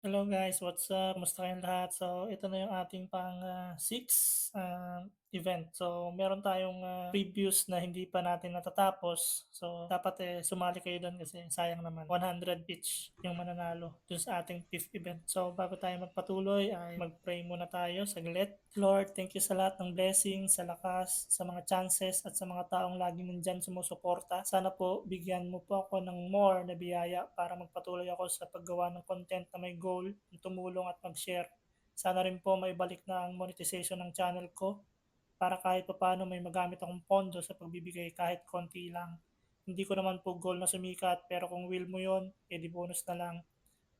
Hello guys, what's up? Kumusta kayong lahat? So, ito na yung ating pang ah, 6 ah, event. So, meron tayong ah, previews na hindi pa natin natatapos. So, dapat eh sumali kayo doon kasi sayang naman. 100 each yung mananalo dun sa ating 5th event. So, bago tayo magpatuloy ay mag-pray muna tayo saglit. Lord, thank you sa lahat ng blessings, sa lakas, sa mga chances at sa mga taong lagi nandyan sumusuporta. Sana po bigyan mo po ako ng more na biyaya para magpatuloy ako sa paggawa ng content na may goal, tumulong at mag-share. Sana rin po may balik na ang monetization ng channel ko para kahit paano may magamit akong pondo sa pagbibigay kahit konti lang. Hindi ko naman po goal na sumikat pero kung will mo yon, edi bonus na lang.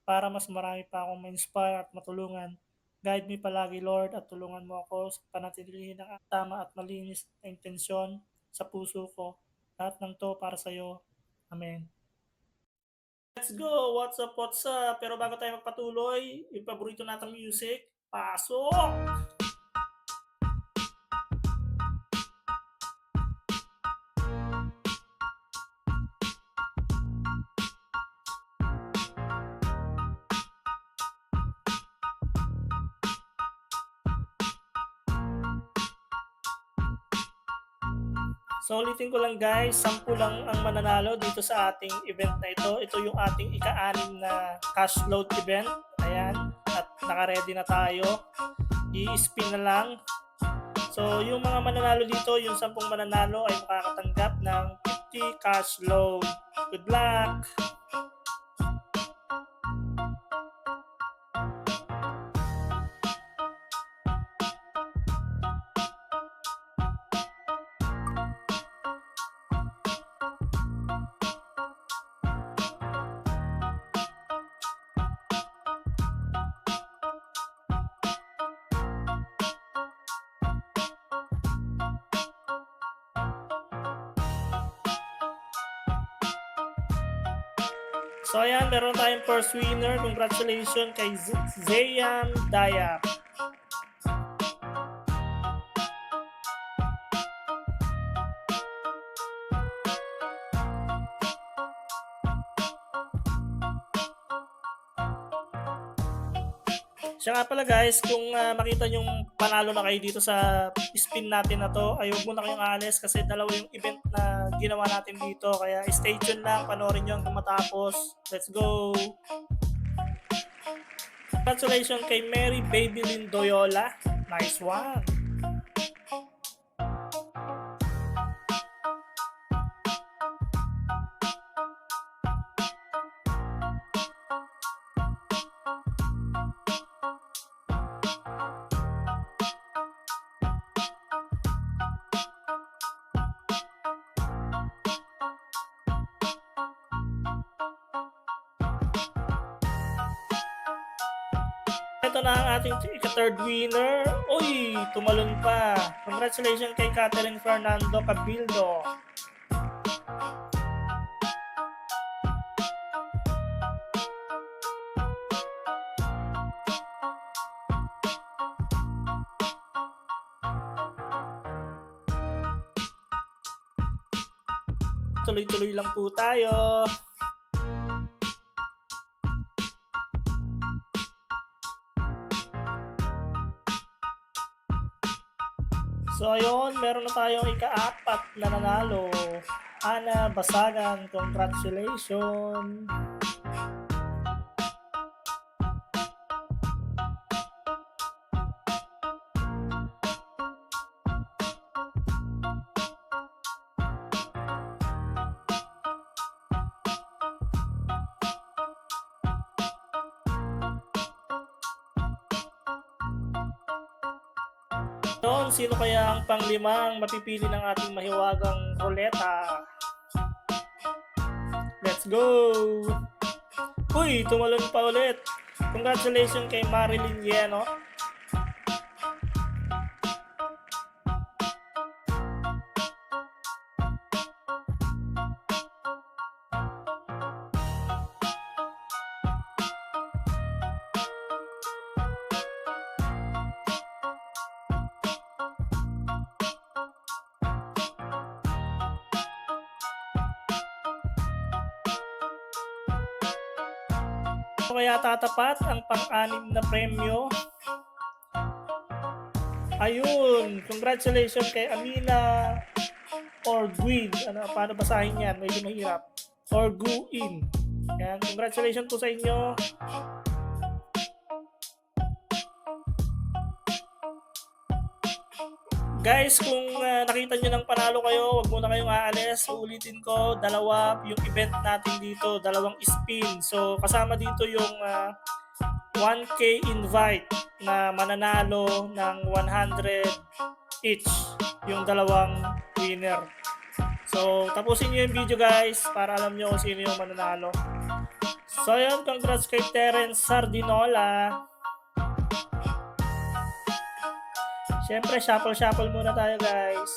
Para mas marami pa akong ma-inspire at matulungan, Guide me palagi Lord at tulungan mo ako sa panatilihin ng tama at malinis na intensyon sa puso ko. Lahat ng to para sa iyo. Amen. Let's go! What's up, what's up? Pero bago tayo magpatuloy, yung paborito natang music, pasok! So ulitin ko lang guys, 10 lang ang mananalo dito sa ating event na ito. Ito yung ating ika-anim na cash load event. Ayan, at naka-ready na tayo. I-spin na lang. So yung mga mananalo dito, yung 10 mananalo ay makakatanggap ng 50 cash load. Good luck! So ayan, meron tayong first winner. Congratulations kay Z- Zayan Dayak. Siya nga pala guys, kung uh, makita nyo panalo na kayo dito sa spin natin na to, ay huwag muna kayong aalis kasi dalawa yung event na ginawa natin dito. Kaya stay tuned lang, panoorin nyo hanggang matapos. Let's go! Congratulations kay Mary Babylin Doyola. Nice one! Ika-third winner. Uy, tumalon pa. Congratulations kay Catherine Fernando Cabildo. Tuloy-tuloy lang po tayo. So meron na tayong ika-apat na nanalo. Ana Basagan, congratulations! Noon, sino kaya ang panglimang mapipili ng ating mahiwagang ruleta? Let's go! Uy, tumalon pa ulit. Congratulations kay Marilyn Yeno. Kaya tatapat ang pang-anim na premyo? Ayun, congratulations kay Amina Orguin. Ano, paano basahin yan? Medyo mahirap. Orguin. Yan, congratulations po sa inyo. Guys, kung ah, nakita nyo ng panalo kayo, wag muna kayong aalis. Uulitin ko, dalawa yung event natin dito, dalawang spin. So, kasama dito yung ah, 1K invite na mananalo ng 100 each yung dalawang winner. So, tapusin nyo yung video guys para alam nyo kung sino yung mananalo. So, yun, congrats kay Terence Sardinola. Siyempre, shuffle-shuffle muna tayo guys.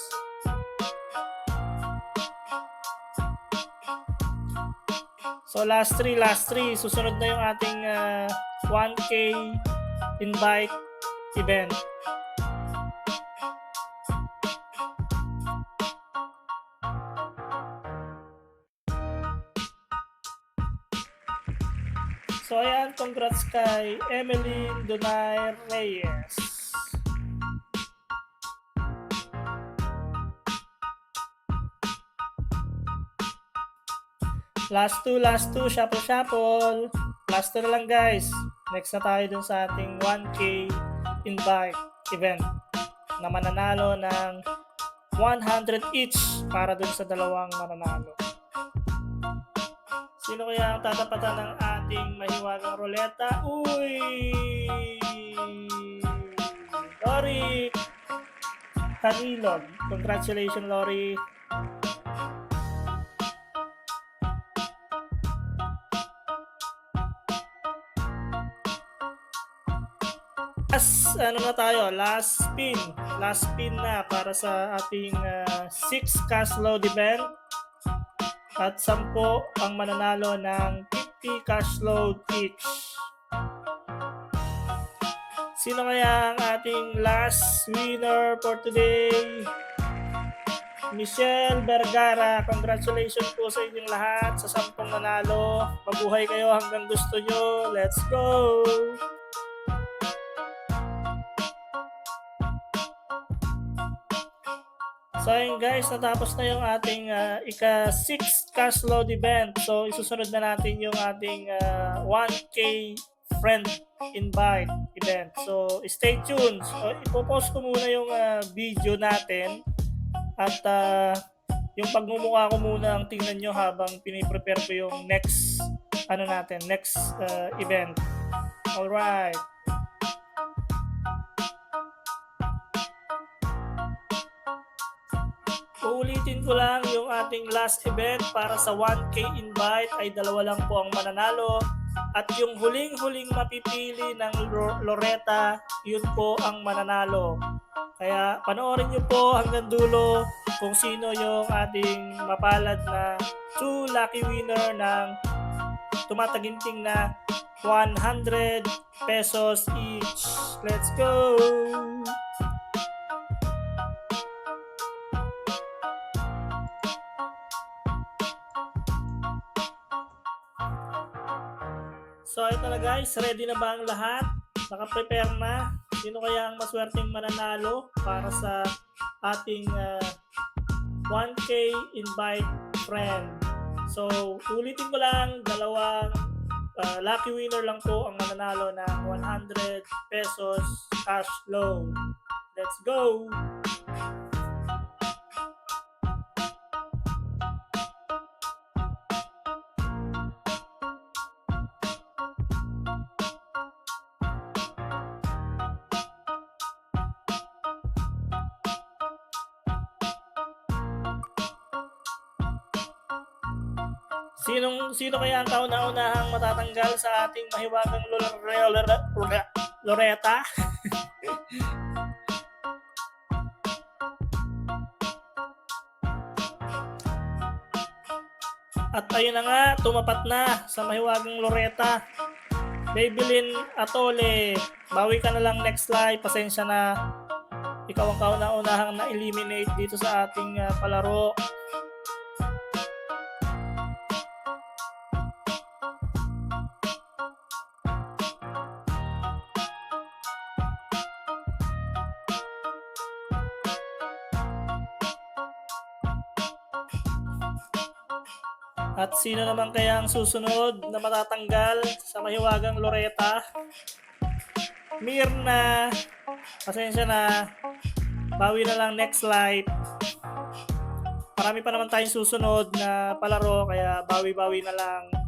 So, last three, last three. Susunod na yung ating ah, 1K invite event. So ayan, congrats kay Emeline Donay Reyes. Last two, last two, shuffle shuffle. Last two na lang guys. Next na tayo dun sa ating 1K invite event na mananalo ng 100 each para dun sa dalawang mananalo. Sino kaya ang tatapatan ng ating mahiwagang roleta? Uy! Lori Canilon. Congratulations, Lori. Last, ano na tayo, last spin. Last spin na para sa ating 6 cash load event. At 10 ang mananalo ng 50 cash load each. Sino kaya ang ating last winner for today? Michelle Vergara, congratulations po sa inyong lahat sa 10 nanalo. Mabuhay kayo hanggang gusto nyo. Let's go! So ayun guys, natapos na yung ating ah, ika 6 cash load event. So isusunod na natin yung ating ah, 1K friend invite event. So stay tuned. So ipopost ko muna yung ah, video natin at ah, yung pagmumukha ko muna ang tingnan nyo habang piniprepare ko yung next ano natin, next ah, event. Alright. Uulitin ko lang yung ating last event para sa 1K invite ay dalawa lang po ang mananalo at yung huling-huling mapipili ng Lo- Loretta, yun po ang mananalo. Kaya panoorin nyo po hanggang dulo kung sino yung ating mapalad na two lucky winner ng tumataginting na 100 pesos each. Let's go! Ito na guys, ready na ba ang lahat? Naka-prepare na? Sino kaya ang maswerteng mananalo para sa ating ah, 1K invite friend? So ulitin ko lang, dalawang ah, lucky winner lang po ang mananalo ng 100 pesos cash loan. Let's go! Sinong sino kaya ang kauna-unahang matatanggal sa ating mahiwagang Lore- Lore- Loreta? At ayun na nga, tumapat na sa mahiwagang Loreta. Babylin Atole, bawi ka na lang next live. Pasensya na. Ikaw ang kauna-unahang na-eliminate dito sa ating ah, palaro. At sino naman kaya ang susunod na matatanggal sa mahiwagang Loreta? Mirna. Pasensya na. Bawi na lang next live. Marami pa naman tayong susunod na palaro kaya bawi-bawi na lang.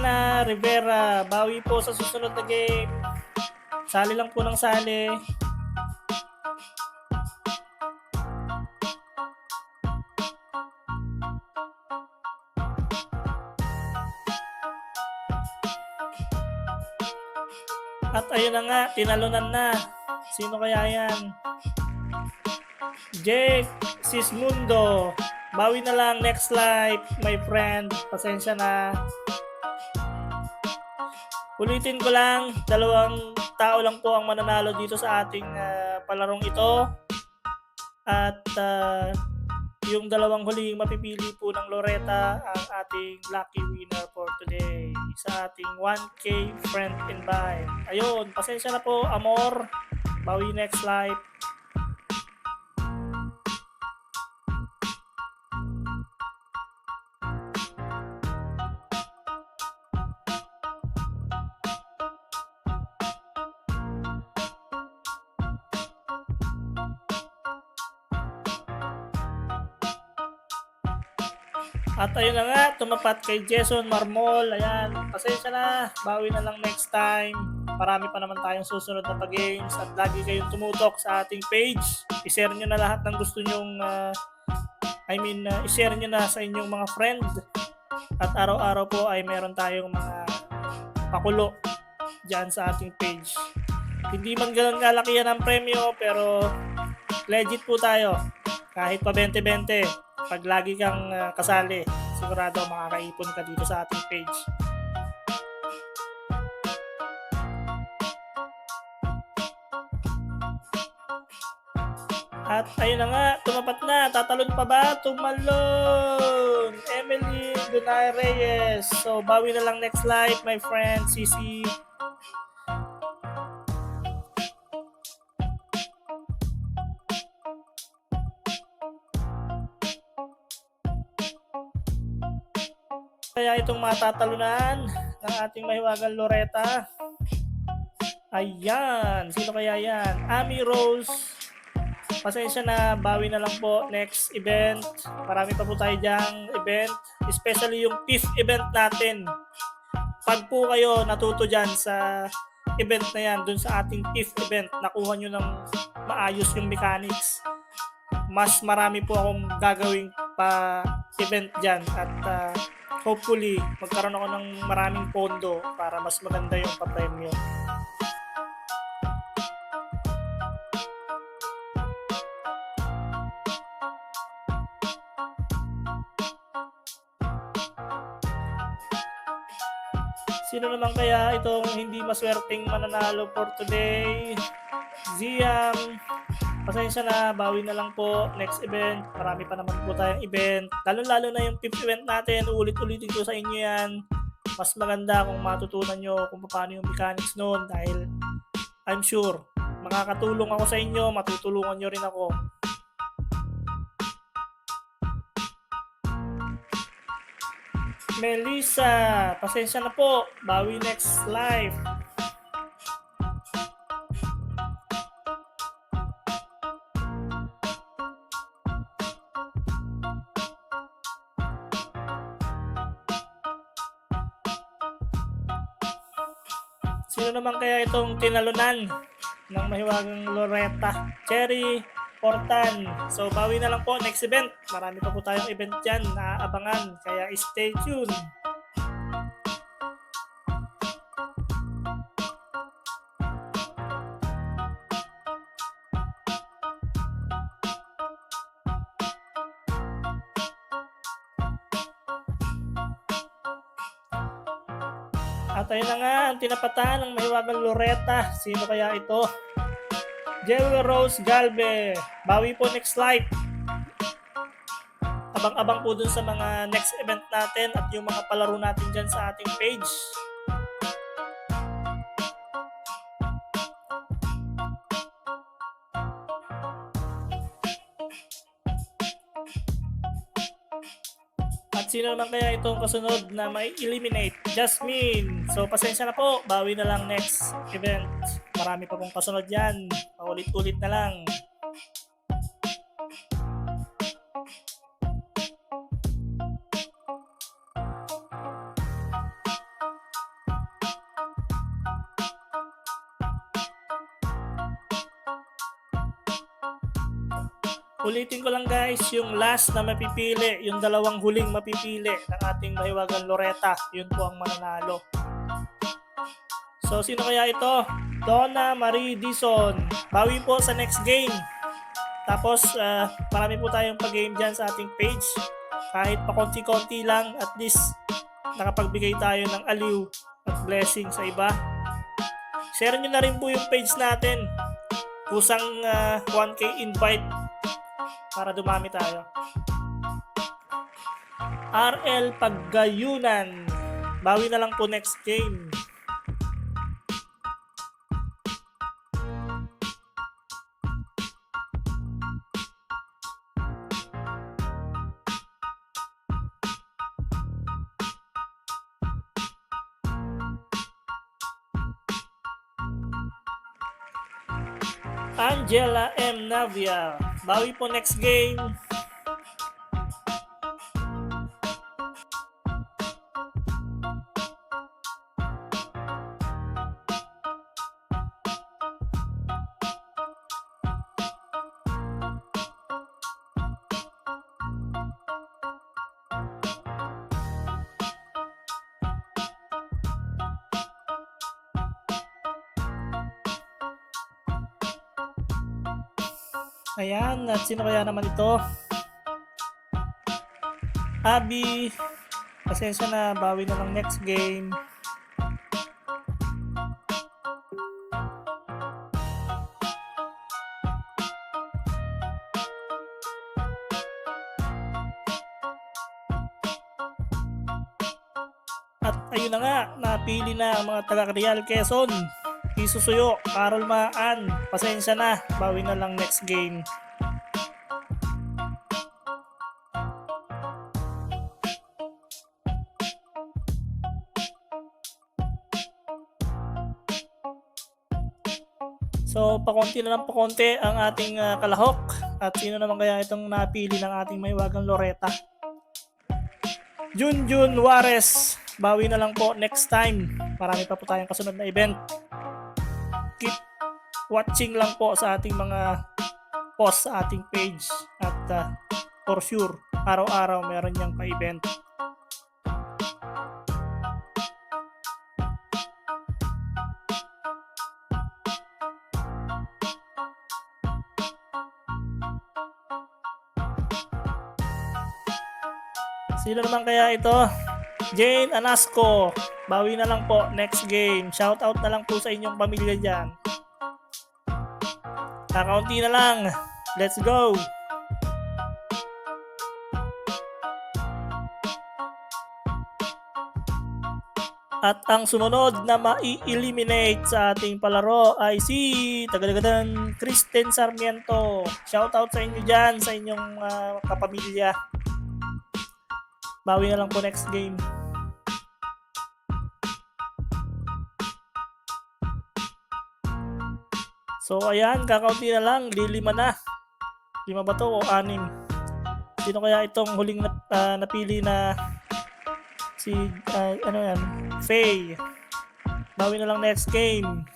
Hena Rivera, bawi po sa susunod na game. Sali lang po ng sali. At ayun na nga, tinalunan na. Sino kaya yan? Jake Sismundo. Bawi na lang next live, my friend. Pasensya na. Ulitin ko lang, dalawang tao lang po ang mananalo dito sa ating ah, palarong ito. At ah, yung dalawang huling mapipili po ng Loretta ang ating lucky winner for today sa ating 1K friend invite. Ayun, pasensya na po, Amor. Bawi next live. At ayun na nga, tumapat kay Jason Marmol. Ayan, pasensya na. Bawi na lang next time. Marami pa naman tayong susunod na pa-games at lagi kayong tumutok sa ating page. I-share nyo na lahat ng gusto nyong uh, I mean, uh, i-share nyo na sa inyong mga friend. At araw-araw po ay meron tayong mga pakulo dyan sa ating page. Hindi man ganun kalaki yan ang premyo pero legit po tayo. Kahit pa 20-20 pag lagi kang uh, kasali, sigurado makakaipon ka dito sa ating page. At ayun na nga, tumapat na. Tatalon pa ba? Tumalon! Emily Dunay Reyes. So, bawi na lang next live, my friend, Sisi. Kaya itong matatalunan ng ating mahiwagang Loretta. Ayan, sino kaya yan? Ami Rose. Pasensya na, bawi na lang po next event. Marami pa po tayo dyang event. Especially yung fifth event natin. Pag po kayo natuto dyan sa event na yan, dun sa ating fifth event, nakuha nyo ng maayos yung mechanics. Mas marami po akong gagawing pa event dyan at uh, hopefully magkaroon ako ng maraming pondo para mas maganda yung pa-premium. Sino naman kaya itong hindi maswerteng mananalo for today? Ziam, pasensya na, bawi na lang po next event. Marami pa naman po tayong event. Lalo-lalo na yung fifth event natin, ulit-ulitin ko sa inyo yan. Mas maganda kung matutunan nyo kung paano yung mechanics noon dahil I'm sure makakatulong ako sa inyo, matutulungan nyo rin ako. Melissa, pasensya na po. Bawi next live. Sino naman kaya itong tinalunan ng mahiwagang Loretta? Cherry Portan. So, bawi na lang po next event. Marami pa po tayong event dyan na abangan. Kaya stay tuned. At ayun na nga, ang tinapatan ng mahiwagang Loretta. Sino kaya ito? Jewel Rose Galve. Bawi po next live. abang-abang po dun sa mga next event natin at yung mga palaro natin dyan sa ating page. Sino naman kaya itong kasunod na may eliminate? Jasmine! So pasensya na po, bawi na lang next event. Marami pa pong kasunod yan. Paulit-ulit na lang. Ulitin ko lang guys, yung last na mapipili, yung dalawang huling mapipili ng ating mahiwagang Loretta, yun po ang mananalo. So sino kaya ito? Donna Marie Dison. Bawi po sa next game. Tapos ah, marami po tayong pag-game dyan sa ating page. Kahit pa konti-konti lang, at least nakapagbigay tayo ng aliw at blessing sa iba. Share nyo na rin po yung page natin. Kusang ah, 1K invite para dumami tayo. RL Paggayunan. Bawi na lang po next game. Angela M. Navia. Bawi po next game. Ayan, at sino kaya naman ito? Abby, pasensya na, bawi na lang next game. At ayun na nga, napili na ang mga taga Real Quezon. Isusuyo, Carol Maan, pasensya na, bawi na lang next game. So, pakonti na lang pakonti ang ating ah, kalahok. At sino naman kaya itong napili ng ating maywagang Loretta? Junjun Juarez. Bawi na lang po next time. Marami pa po tayong kasunod na event. Watching lang po sa ating mga post sa ating page. At ah, for sure, araw-araw meron niyang pa-event. Sino naman kaya ito? Jane Anasco. Bawi na lang po next game. Shout out na lang po sa inyong pamilya dyan. Kakaunti na lang. Let's go. At ang sumunod na mai-eliminate sa ating palaro ay si tagadagadan Kristen Sarmiento. Shout out sa inyo dyan, sa inyong ah, kapamilya. Bawi na lang po next game. So ayan, kakaunti na lang, lilima na. Lima ba to o anim? Sino kaya itong huling nap- ah, napili na si ah, ano yan? Faye. Bawi na lang next game.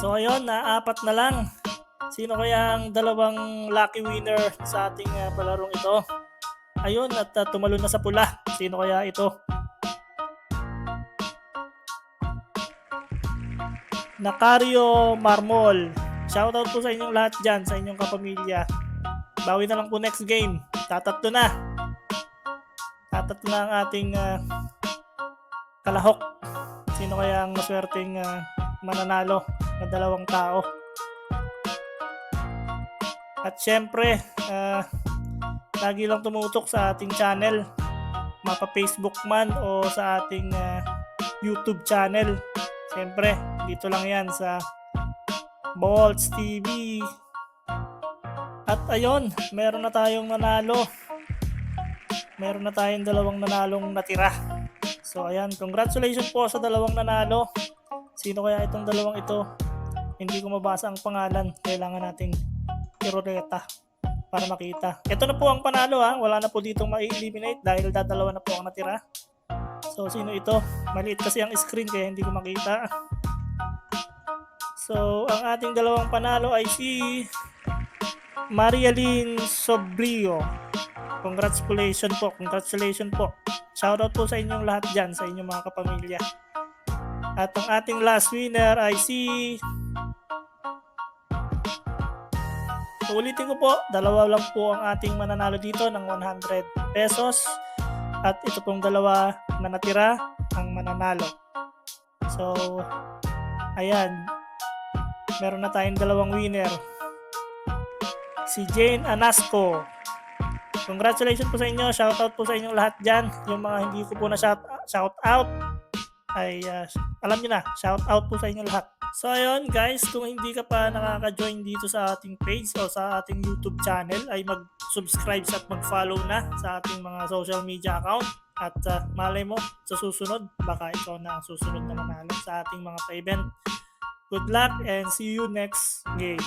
So ayun, naapat na lang. Sino kaya ang dalawang lucky winner sa ating ah, palarong ito? Ayun, at uh, tumalon na sa pula. Sino kaya ito? Nakario Marmol. Shoutout po sa inyong lahat dyan, sa inyong kapamilya. Bawi na lang po next game. Tatatlo na. Tatatlo na ang ating ah, kalahok. Sino kaya ang maswerteng ah, mananalo? na dalawang tao. At syempre, ah, lagi lang tumutok sa ating channel, mapa Facebook man o sa ating ah, YouTube channel. Syempre, dito lang yan sa Bolts TV. At ayun, meron na tayong nanalo. Meron na tayong dalawang nanalong natira. So ayan, congratulations po sa dalawang nanalo. Sino kaya itong dalawang ito? Hindi ko mabasa ang pangalan. Kailangan nating iroleta para makita. Ito na po ang panalo ha. Wala na po ditong ma-eliminate dahil dadalawa na po ang natira. So sino ito? Maliit kasi ang screen kaya hindi ko makita. So ang ating dalawang panalo ay si Marialyn Sobrio. Congratulations po, congratulations po. Shoutout po sa inyong lahat dyan, sa inyong mga kapamilya. At ang ating last winner ay si... Ulitin ko po, dalawa lang po ang ating mananalo dito ng 100 pesos. At ito pong dalawa na natira ang mananalo. So, ayan. Meron na tayong dalawang winner. Si Jane Anasco. Congratulations po sa inyo. Shoutout po sa inyong lahat dyan. Yung mga hindi ko po na shout, out ay uh, alam niyo na, shout out po sa inyo lahat. So ayun guys, kung hindi ka pa nakaka-join dito sa ating page o sa ating YouTube channel ay mag-subscribe at mag-follow na sa ating mga social media account at uh, malay mo sa susunod baka ikaw na ang susunod na manalo sa ating mga pa-event. Good luck and see you next game.